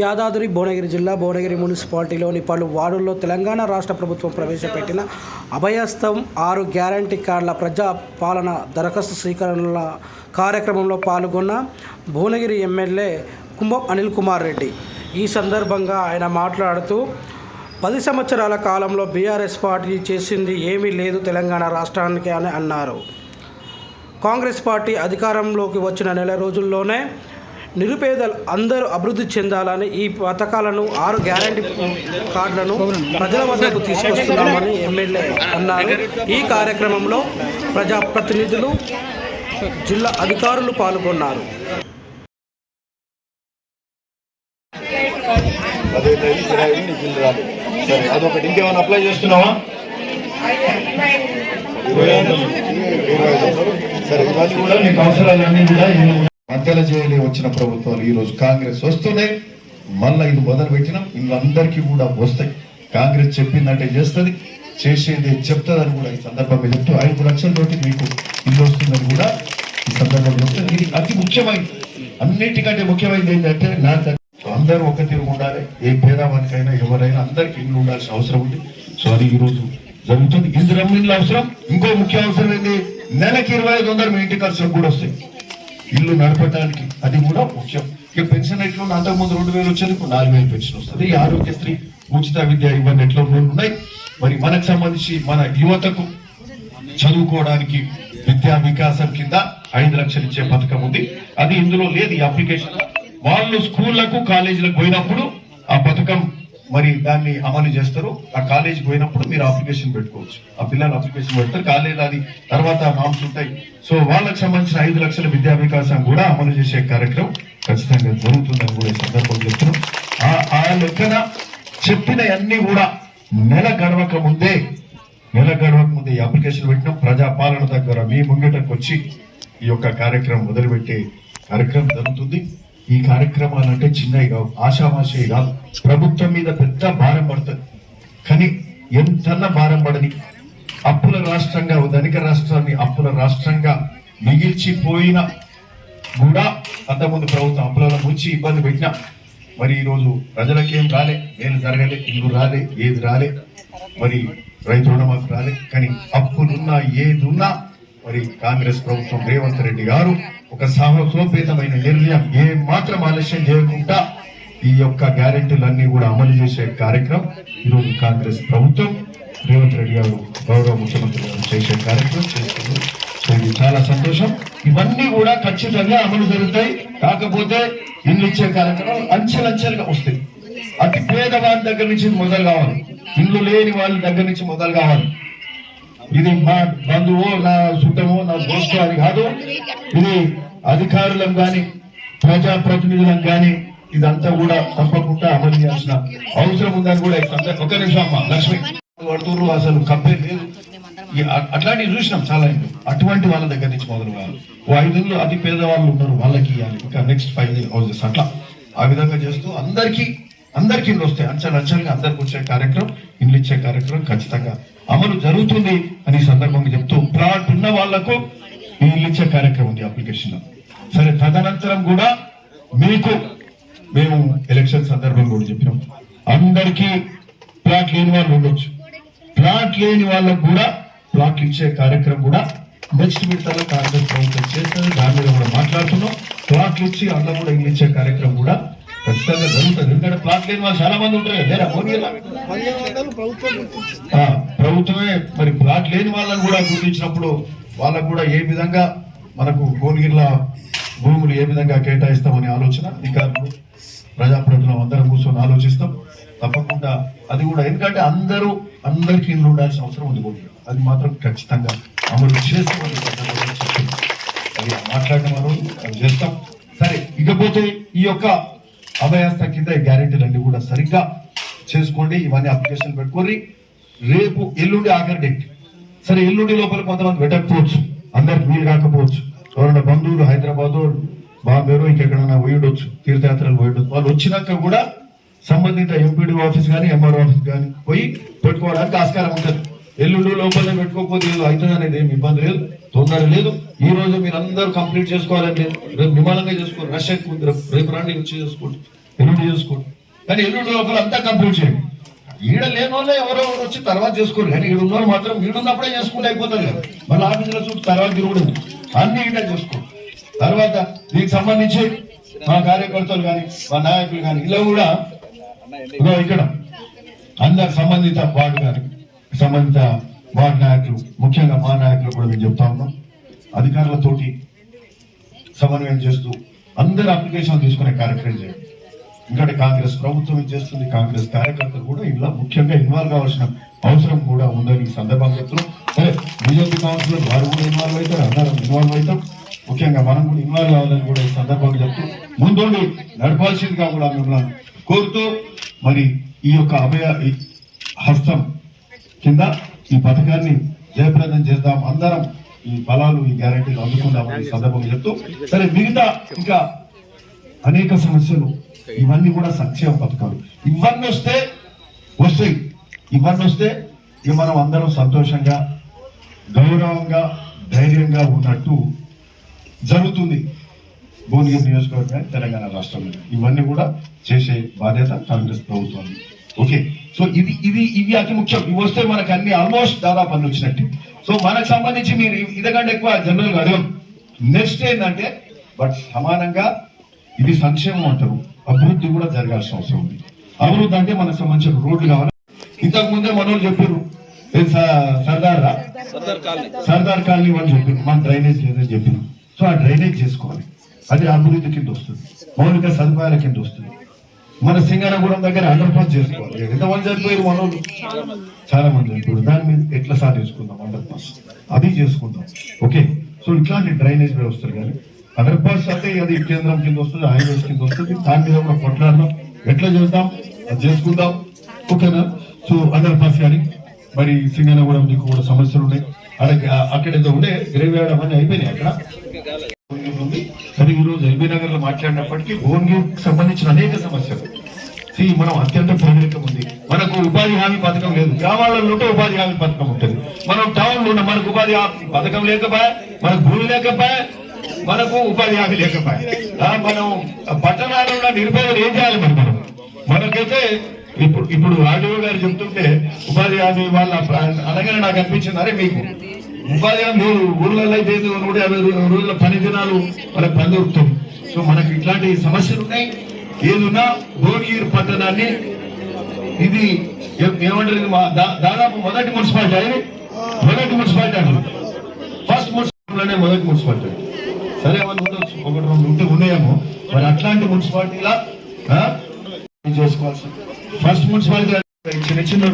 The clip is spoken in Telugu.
యాదాద్రి భువనగిరి జిల్లా భువనగిరి మున్సిపాలిటీలోని పలు వార్డుల్లో తెలంగాణ రాష్ట్ర ప్రభుత్వం ప్రవేశపెట్టిన అభయస్థం ఆరు గ్యారంటీ కార్డుల ప్రజా పాలన దరఖాస్తు స్వీకరణల కార్యక్రమంలో పాల్గొన్న భువనగిరి ఎమ్మెల్యే కుంభం అనిల్ కుమార్ రెడ్డి. ఈ సందర్భంగా ఆయన మాట్లాడుతూ పది సంవత్సరాల కాలంలో బీఆర్ఎస్ పార్టీ చేసింది ఏమీ లేదు తెలంగాణ రాష్ట్రానికి అని అన్నారు. కాంగ్రెస్ పార్టీ అధికారంలోకి వచ్చిన నెల రోజుల్లోనే నిరుపేదలు అందరూ అభివృద్ధి చెందాలని ఈ పథకాలను ఆరు గ్యారంటీ కార్డులను ప్రజల వద్దకు తీసుకొస్తున్నామని ఎమ్మెల్యే అన్నారు. ఈ కార్యక్రమంలో ప్రజాప్రతినిధులు జిల్లా అధికారులు పాల్గొన్నారు. సరే అదొకటి ఇంకేమైనా అప్లై చేస్తున్నావా సరే ఇవన్నీ కూడా నీకు అవసరాలన్నీ కూడా మధ్యలో చేయలే వచ్చిన ప్రభుత్వాలు ఈరోజు కాంగ్రెస్ వస్తున్నాయి. మళ్ళీ ఇది మొదలు పెట్టినాం వీళ్ళందరికీ కూడా వస్తాయి. కాంగ్రెస్ చెప్పిందంటే చేస్తుంది. చేసేది చెప్తుందని కూడా ఈ సందర్భంగా చెప్తూ ఐదు లక్షలతోటి మీకు ఇల్లు వస్తుందని కూడా ఈ సందర్భంగా చెప్తుంది ఇది అతి ముఖ్యమైనది. అన్నిటికంటే ముఖ్యమైనది ఏంటంటే నా అందరూ ఒక తీరు ఉండాలి. ఏ పేదవానికైనా ఎవరైనా అందరికీ ఇల్లు ఉండాల్సిన అవసరం ఉంది. సో అది ఈ రోజు జరుగుతుంది. ఇందులో అవసరం? ఇంకో ముఖ్య అవసరం ఏంటి నెలకి ఇరవై ఐదు వందలు మీ ఇంటి ఖర్చులకు కూడా వస్తాయి. ఇల్లు నడపడానికి అది కూడా ముఖ్యం. ఇక పెన్షన్ ఎట్లా ఉంది అంతకుముందు రెండు వేలు వచ్చేది ఇప్పుడు నాలుగు వేలు పెన్షన్ వస్తుంది. ఈ ఆరోగ్యశ్రీ ఉచిత విద్య ఇవన్నీ ఎట్లా ఉన్నాయి? మరి మనకు సంబంధించి మన యువతకు చదువుకోవడానికి విద్యా వికాసం కింద ఐదు లక్షలు ఇచ్చే పథకం ఉంది. అది ఇందులో లేదు ఈ అప్లికేషన్. వాళ్ళు స్కూళ్ళకు కాలేజీలకు పోయినప్పుడు ఆ పథకం మరి దాన్ని అమలు చేస్తారు. ఆ కాలేజీకి పోయినప్పుడు మీరు అప్లికేషన్ పెట్టుకోవచ్చు. ఆ పిల్లలు అప్లికేషన్ పెడతారు. కాలేజ్ అది తర్వాత నామ్స్ ఉంటాయి. సో వాళ్ళకి సంబంధించిన ఐదు లక్షల విద్యా వికాసం కూడా అమలు చేసే కార్యక్రమం ఖచ్చితంగా జరుగుతుందని కూడా ఈ సందర్భంగా చెప్తున్నాం. ఆ- లెక్కన చెప్పిన అన్ని కూడా నెల గడవక ముందే నెల గడవక ముందే ఈ అప్లికేషన్ పెట్టిన. ప్రజాపాలన దగ్గర మీ ముంగటకు వచ్చి ఈ యొక్క కార్యక్రమం మొదలుపెట్టే కార్యక్రమం జరుగుతుంది. ఈ కార్యక్రమాలు అంటే చిన్నవి కావు. ఆషామాషి కాదు ప్రభుత్వం మీద పెద్ద భారం పడుతుంది. కానీ ఎంతన్నా భారం పడని అప్పుల రాష్ట్రంగా ధనిక రాష్ట్రాన్ని అప్పుల రాష్ట్రంగా మిగిల్చిపోయిన కూడా అంతకుముందు ప్రభుత్వం అప్పులలో ముంచి ఇబ్బంది పెట్టినా మరి ఈరోజు ప్రజలకేం రాలే. నేను జరగలే ఇల్లు రాలే ఏది రాలే. మరి రైతు రుణమాఫీ రాలే. కానీ అప్పులున్నా ఏదున్నా మరి కాంగ్రెస్ ప్రభుత్వం రేవంత్ రెడ్డి గారు ఒక సాహసోపేతమైన నిర్ణయం ఏ మాత్రం ఆలస్యం చేయకుండా ఈ యొక్క గ్యారెంటీలన్నీ కూడా అమలు చేసే కార్యక్రమం ఈరోజు కాంగ్రెస్ ప్రభుత్వం రేవంత్ రెడ్డి గారు గౌరవ ముఖ్యమంత్రి గారు చేసే కార్యక్రమం చేస్తున్నారు. సో ఇది చాలా సంతోషం. ఇవన్నీ కూడా ఖచ్చితంగా అమలు జరుగుతాయి. కాకపోతే ఇల్లు ఇచ్చే కార్యక్రమం అంచెలంచెలుగా వస్తాయి. అతి పేదవారి దగ్గర నుంచి మొదలు కావాలి. ఇల్లు లేని వాళ్ళ దగ్గర నుంచి మొదలు కావాలి. ఇది మా బంధువు నా చుట్టము నా దోస్తు అని కాదు. ఇది అధికారులం గాని ప్రజా ప్రతినిధులం గాని ఇదంతా కూడా తప్పకుండా అమలు చేయాల్సిన అవసరం ఉందని కూడా ఒక నిమిషం అమ్మ లక్ష్మి. పడుతున్నారు అసలు కంపెనీ లేదు. అట్లాంటివి చూసినాం చాలా ఇల్లు అటువంటి వాళ్ళ దగ్గర నుంచి మొదలు కావాలి ఓ ఐదు అతి పేదవాళ్ళు ఉన్నారు వాళ్ళకి ఇవ్వాలి. ఇంకా నెక్స్ట్ ఫైవ్ హౌసెస్ అట్లా ఆ విధంగా చేస్తూ అందరికీ అందరికీ ఇల్లు వస్తాయి. అంచెలు అంచెలుగా అందరికి వచ్చే కార్యక్రమం ఇల్లు ఇచ్చే కార్యక్రమం ఖచ్చితంగా అమలు జరుగుతుంది అని సందర్భంగా చెప్తూ ప్లాట్ ఉన్న వాళ్ళకు ఇచ్చే కార్యక్రమం ఉంది అప్లికేషన్లో. సరే తదనంతరం కూడా మీకు మేము ఎలక్షన్ సందర్భంగా కూడా చెప్పినాం. అందరికీ ప్లాట్ లేని వాళ్ళు ఉండొచ్చు. ప్లాట్ లేని వాళ్ళకు కూడా ప్లాట్లు ఇచ్చే కార్యక్రమం కూడా నెక్స్ట్ విడతలో కాంగ్రెస్ ప్రభుత్వం చేస్తుంది. దాని మీద కూడా మాట్లాడుతున్నాం. ప్లాట్లు ఇచ్చి అందులో కూడా ఇల్లు ఇచ్చే కార్యక్రమం కూడా ఖచ్చితంగా జరుగుతుంది. ఎందుకంటే ప్లాట్ లేని వాళ్ళు చాలా మంది ఉంటారు కదా. ప్రభుత్వమే మరి ప్లాట్ లేని వాళ్ళని కూడా గుర్తించినప్పుడు వాళ్ళకు కూడా ఏ విధంగా మనకు భువనగిరిల భూములు ఏ విధంగా కేటాయిస్తామనే ఆలోచన అధికారులు ప్రజాప్రతినిధులు అందరం కూర్చొని ఆలోచిస్తాం. తప్పకుండా అది కూడా ఎందుకంటే అందరూ అందరికీ ఇల్లు ఉండాల్సిన అవసరం ఉంది కోనగిరి అది మాత్రం ఖచ్చితంగా అమలు చేస్తామని అది మాట్లాడిన మనం అది చేస్తాం. సరే ఇకపోతే ఈ యొక్క అభయాస్త కింద గ్యారెంటీలు గ్యారెంటీలన్నీ కూడా సరిగ్గా చేసుకోండి. ఇవన్నీ అప్లికేషన్ పెట్టుకోరి రేపు ఎల్లుండి ఆఖరి డేట్ సరే ఎల్లుండి లోపల కొంతమంది పెట్టకపోవచ్చు అందరికి వీలు కాకపోవచ్చు. ఎవరైనా బంధువులు హైదరాబాద్ బాంబేలో ఇంకెక్కడైనా పోయిడొచ్చు తీర్థయాత్రలు పోయిడొచ్చు వాళ్ళు వచ్చినాక కూడా సంబంధిత ఎంపీడీ ఆఫీస్ కానీ ఎంఆర్ఓ ఆఫీస్ కానీ పోయి పెట్టుకోవడానికి ఆస్కారం ఉంటుంది. ఎల్లుండి లోపల పెట్టుకోకపోతే ఏదో అవుతుంది అనేది ఏమి ఇబ్బంది లేదు తొందర లేదు. ఈ రోజు మీరు అందరూ కంప్లీట్ చేసుకోవాలని రేపు నిమానంగా చేసుకోండి. రష్ ఎక్కువ రేపు రాండి రండి వచ్చి చేసుకోండి. ఎల్లుండి చేసుకోండి. కానీ ఎల్లుండి లోపల అంతా కంప్లీట్ చేయండి. ఈడ లేని వాళ్ళు ఎవరో వచ్చి తర్వాత చేసుకోరు. కానీ ఈడ ఉన్నవాళ్ళు మాత్రం ఈడున్నప్పుడే చేసుకుంటే అయిపోతుంది కదా. మళ్ళీ ఆఫీసులో చుట్టూ తర్వాత తిరుగుడు. అన్ని ఈడ చేసుకో తర్వాత దీనికి సంబంధించి మా కార్యకర్తలు కానీ మా నాయకులు కానీ ఇలా కూడా ఇక్కడ అందరు సంబంధిత వార్డు కానీ సంబంధిత వార్డు నాయకులు ముఖ్యంగా మా నాయకులు కూడా మేము చెప్తా ఉన్నాం. అధికారులతోటి సమన్వయం చేస్తూ అందరు అప్లికేషన్ తీసుకునే కార్యక్రమం చేయండి. ఎందుకంటే కాంగ్రెస్ ప్రభుత్వం చేస్తుంది? కాంగ్రెస్ కార్యకర్తలు కూడా ఇలా ముఖ్యంగా ఇన్వాల్వ్ కావాల్సిన అవసరం కూడా ఉందని ఈ సందర్భంగా చెప్తున్నాం. సరే బీజేపీ కౌన్సిలర్ వారు కూడా ఇన్వాల్వ్ అవుతారు అందరం ఇన్వాల్వ్ అవుతాం. ముఖ్యంగా మనం కూడా ఇన్వాల్వ్ కావాలని కూడా ఈ సందర్భంగా చెప్తూ ముందుండి నడపాల్సిందిగా కూడా మిమ్మల్ని కోరుతూ మరి ఈ యొక్క అభయ ఈ హస్తం కింద ఈ పథకాన్ని జయప్రదం చేద్దాం. అందరం ఈ బలాలు ఈ గ్యారంటీలు అందుకుందామని సందర్భంగా చెప్తూ సరే మిగతా ఇంకా అనేక సమస్యలు ఇవన్నీ కూడా సంక్షేమ పథకాలు. ఇవన్నీ వస్తే వస్తాయి ఇవన్నీ వస్తే ఇక మనం అందరం సంతోషంగా గౌరవంగా ధైర్యంగా ఉన్నట్టు జరుగుతుంది. భువనగిరి నియోజకవర్గం తెలంగాణ రాష్ట్రంలో. ఇవన్నీ కూడా చేసే బాధ్యత కాంగ్రెస్ ప్రభుత్వం. ఓకే. సో ఇది ఇది ఇవి అతి ముఖ్యం. ఇవి వస్తే మనకు అన్ని ఆల్మోస్ట్ దాదాపు అన్ని వచ్చినట్టు. సో మనకు సంబంధించి మీరు ఇదకంటే ఎక్కువ జనరల్ అడగం. నెక్స్ట్ ఏంటంటే బట్ సమానంగా ఇది సంక్షేమం అంటారు. అభివృద్ధి కూడా జరగాల్సిన అవసరం ఉంది. అభివృద్ధి అంటే మనకు సంబంధించిన రోడ్లు కావాలి. ఇంతకు ముందే మనోళ్ళు చెప్పారు సర్దార్ సర్దార్ కాలనీ. వాళ్ళు చెప్పారు మన డ్రైనేజ్ లేదని చెప్పినాం సో ఆ డ్రైనేజ్ చేసుకోవాలి. అది అభివృద్ధి కింద వస్తుంది. మౌలిక సదుపాయాల కింద వస్తుంది. మన సింగనగూడెం దగ్గర అండర్ పాస్ చేసుకోవాలి. ఎంతమంది చనిపోయారు మనోళ్ళు? చాలా మంది చనిపోయారు. దాని మీద ఎట్లా సాధించుకుందాం? అండర్ పాస్ అది చేసుకుందాం. ఓకే? సో ఇట్లాంటి డ్రైనేజ్ వ్యవస్థలు కానీ అండర్ అంటే అది కేంద్రం కింద వస్తుంది హైవేస్ కింద వస్తుంది. దాని మీద కూడా కొట్లాడదాం. ఎట్లా చేద్దాం? అది చేసుకుందాం. ఓకేనా? సో అదర్పాస్ కానీ మరి సింగన కూడా మీకు కూడా సమస్యలు ఉన్నాయి. అక్కడ అక్కడ ఏదో ఉండే గ్రేవ్యార్డ్ అవన్నీ అయిపోయినాయి అక్కడ. భువనగిరి ఉంది సరే ఈరోజు ఎల్బీ నగర్లో మాట్లాడినప్పటికీ భువనగిరికి సంబంధించిన అనేక సమస్యలు. మనం అత్యంత పేదరికం ఉంది. మనకు ఉపాధి హామీ పథకం లేదు. గ్రామాలలో ఉంటే ఉపాధి హామీ పథకం ఉంటుంది. మనం టౌన్లో ఉన్న మనకు ఉపాధి హామీ పథకం లేకపోయా? మనకు భూమి లేకపోయా? మనకు ఉపాధి హామీ లేకపోయా మనం పట్టణాల్లో ఉన్న నిరుపేదలు ఏం చేయాలి మరి మనం? మనకైతే ఇప్పుడు ఇప్పుడు ఆర్డీఓ గారు చెప్తుంటే ఉపాధి హామీ వాళ్ళ అనగానే నాకు అనిపించింది అరే మీకు ఉపాధి హామీ మీరు ఊర్లలో అయితే నూట యాభై రోజుల పని దినాలు మనకు పని దొరుకుతుంది సో మనకి ఇట్లాంటి సమస్యలు ఉన్నాయి. ఏదున్నా భువనగిరి పట్టణాన్ని ఇది ఏమంటారు ఇది దాదాపు మొదటి మున్సిపాలిటీ మొదటి మున్సిపాలిటీ అంటారు ఫస్ట్ మున్సిపాలిటీ మొదటి మున్సిపాలిటీ. సరే మనం ఉండొచ్చు ఒకటి రెండు ఉంటే ఉన్నాయేమో. మరి అట్లాంటి మున్సిపాలిటీలా చేసుకోవాల్సింది. ఫస్ట్ మున్సిపాలిటీ చిన్న చిన్న